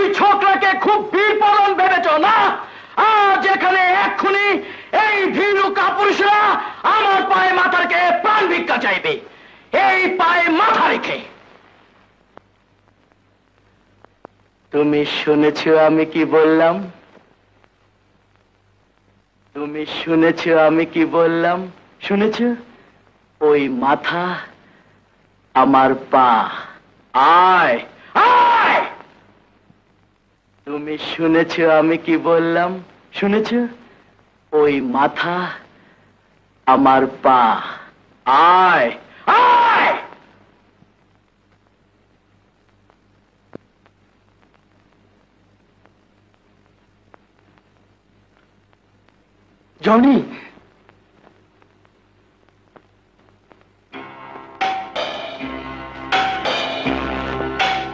দুই ছোকরাকে খুব বিপরণ ভেবেছ, না? আজ এখানে এক্ষুনি এই ভীরু কাপুরুষরা আমার পায়ে মাথা রেখে প্রাণ ভিক্ষা চাইবে। এই পায়ে মাথা রেখে। তুমি শুনেছ আমি কি বললাম? তুমি শুনেছ আমি কি বললাম? শুনেছ? ওই মাথা আমার পা। আয়! তুমি শুনেছ আমি কি বললাম? শুনেছ? ওই মাথা আমার পা। আয় আয়! জনি